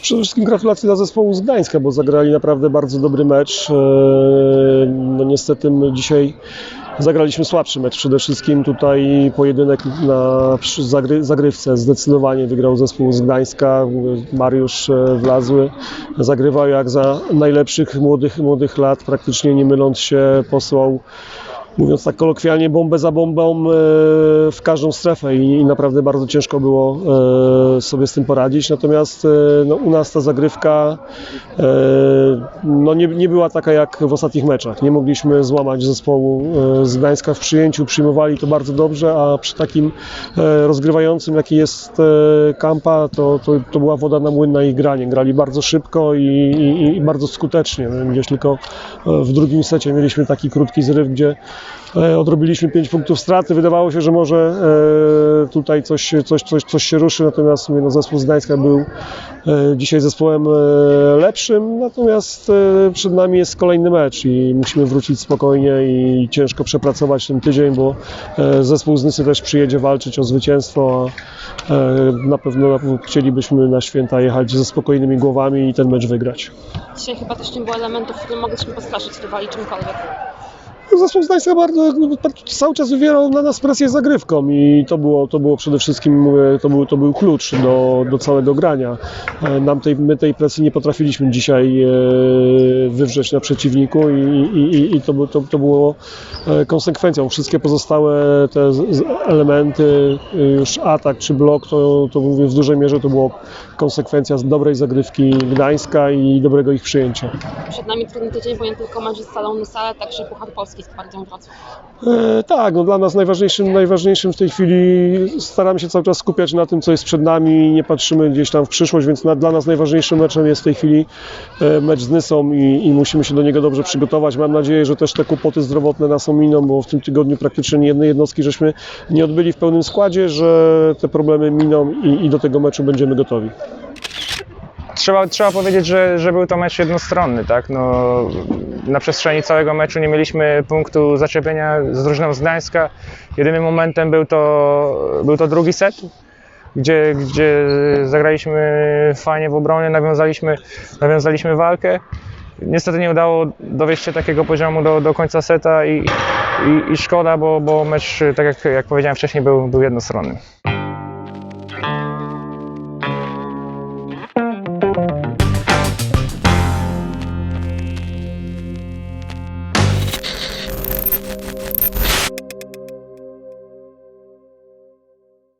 Przede wszystkim gratulacje dla zespołu z Gdańska, bo zagrali naprawdę bardzo dobry mecz. E, No niestety my dzisiaj zagraliśmy słabszy mecz. Przede wszystkim tutaj pojedynek na zagry, zagrywce zdecydowanie wygrał zespół z Gdańska. Mariusz e, Wlazły zagrywał jak za najlepszych młodych, młodych lat, praktycznie nie myląc się posłał mówiąc tak kolokwialnie, bombę za bombą e, w każdą strefę i, naprawdę bardzo ciężko było e, sobie z tym poradzić. Natomiast e, no, u nas ta zagrywka no, nie, nie była taka jak w ostatnich meczach. Nie mogliśmy złamać zespołu e, z Gdańska w przyjęciu, przyjmowali to bardzo dobrze, a przy takim e, rozgrywającym, jaki jest e, Kampa, to, to, to była woda na młyn na ich granie. Grali bardzo szybko i, i, i bardzo skutecznie. Gdzieś tylko w drugim secie mieliśmy taki krótki zryw, gdzie odrobiliśmy 5 punktów straty. Wydawało się, że może tutaj coś, coś, coś, coś się ruszy, natomiast no, zespół z Gdańska był dzisiaj zespołem lepszym, natomiast przed nami jest kolejny mecz i musimy wrócić spokojnie i ciężko przepracować ten tydzień, bo e, zespół z Nysy też przyjedzie walczyć o zwycięstwo, a e, na pewno chcielibyśmy na święta jechać ze spokojnymi głowami i ten mecz wygrać. Dzisiaj chyba też nie było elementów, które mogliśmy postraszyć rywali czymkolwiek. Zespół z Gdańska bardzo, cały czas wywierał na nas presję zagrywką i to było, to było przede wszystkim mówię, to był, to był klucz do, do całego grania. E, Nam tej, my tej presji nie potrafiliśmy dzisiaj e, wywrzeć na przeciwniku i, i, i- to, to, to było e, konsekwencją. Wszystkie pozostałe te elementy, już atak czy blok, to, to mówię w dużej mierze to było konsekwencja z dobrej zagrywki Gdańska i dobrego ich przyjęcia. Przed nami trudny tydzień, bo nie tylko mecz z Salą Nysa, ale także Puchar Polski Wrocław. E, tak, no dla nas najważniejszym, najważniejszym w tej chwili staramy się cały czas skupiać na tym, co jest przed nami, nie patrzymy gdzieś tam w przyszłość, więc na, dla nas najważniejszym meczem jest w tej chwili e, mecz z Nysą i, i musimy się do niego dobrze przygotować. Mam nadzieję, że też te kłopoty zdrowotne nas ominą, bo w tym tygodniu praktycznie nie jednej jednostki żeśmy nie odbyli w pełnym składzie, że te problemy miną i, i do tego meczu będziemy gotowi. Trzeba, trzeba powiedzieć, że, że był to mecz jednostronny, tak? No, na przestrzeni całego meczu nie mieliśmy punktu zaczepienia z drużyną z Gdańska. Jedynym momentem był to, był to drugi set, gdzie, gdzie zagraliśmy fajnie w obronie, nawiązaliśmy, nawiązaliśmy walkę. Niestety nie udało dowieść się takiego poziomu do, do końca seta i, i, i szkoda, bo, bo mecz, tak jak, jak powiedziałem wcześniej, był, był jednostronny.